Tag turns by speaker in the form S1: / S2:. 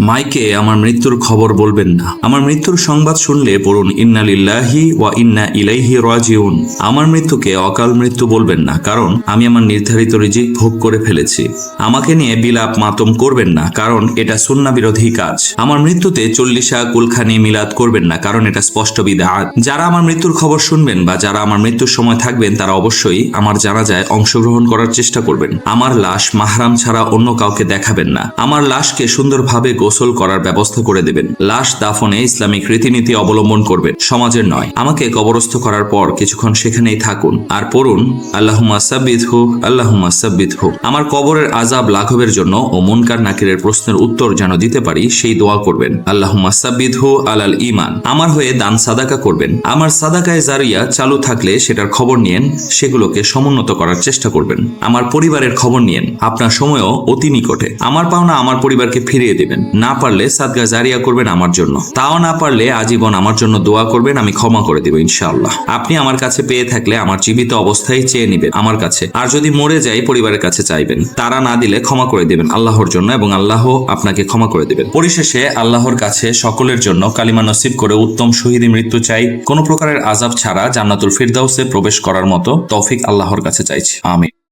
S1: মাইকে আমার মৃত্যুর খবর বলবেন না। আমার মৃত্যুর সংবাদ শুনলে পড়ুন ইন্নালিল্লাহি ওয়া ইন্না ইলাইহি রাজিউন। আমার মৃত্যুকে অকাল মৃত্যু বলবেন না, কারণ আমি আমার নির্ধারিত রিজিক ভোগ করে ফেলেছি। আমাকে নিয়ে বিলাপ মাতম করবেন না, কারণ এটা সুন্না বিরোধী কাজ। আমার মৃত্যুতে চল্লিশা কুলখানি মিলাদ করবেন না, কারণ এটা স্পষ্ট বিদাত। যারা আমার মৃত্যুর খবর শুনবেন বা যারা আমার মৃত্যুর সময় থাকবেন, তারা অবশ্যই আমার জানাজায় অংশগ্রহণ করার চেষ্টা করবেন। আমার লাশ মাহরাম ছাড়া অন্য কাউকে দেখাবেন না। আমার লাশকে সুন্দরভাবে গোসল করার ব্যবস্থা করে দেবেন। লাশ দাফনে ইসলামিক রীতিনীতি অবলম্বন করবেন সমাজের নয়। আমাকে কবরস্থ করার পর কিছুক্ষণ সেখানেই থাকুন আর পড়ুন আল্লাহুমা সাব্বিদ হু আল্লাহুমা সাব্বিদ হু আমার কবরের আজাব লাঘবের জন্য ও মুনকার নাকিরের প্রশ্নের উত্তর যেন দিতে পারি, সেই দোয়া করবেন আল্লাহুমা সাব্বিদ হু আলাল ইমান আমার হয়ে দান সাদাকা করবেন। আমার সাদাকায় জারিয়া চালু থাকলে সেটার খবর নিয়েন, সেগুলোকে সমুন্নত করার চেষ্টা করবেন। আমার পরিবারের খবর নিয়েন, আপনার সময়ও অতি নিকটে। আমার পাওনা আমার পরিবারকে ফিরিয়ে দেবেন। না পারলে সাদগা জারিয়া করবেন আমার জন্য। তাও না পারলে আজীবন আমার জন্য দোয়া করবেন, আমি ক্ষমা করে দেব ইনশাআল্লাহ। আপনি আমার কাছে পেয়ে থাকলে আমার জীবিত অবস্থায় চেয়ে নেবেন আমার কাছে। আর যদি মরে যাই পরিবারের কাছে চাইবেন। তারা না দিলে ক্ষমা করে দেবেন আল্লাহর জন্য এবং আল্লাহ আপনাকে ক্ষমা করে দেবেন। পরিশেষে আল্লাহর কাছে সকলের জন্য কালিমা নসিব করে উত্তম শহীদি মৃত্যু চাই। কোনো প্রকারের আজাব ছাড়া জান্নাতুল ফিরদাউসে প্রবেশ করার মতো তৌফিক আল্লাহর কাছে চাইছি। আমি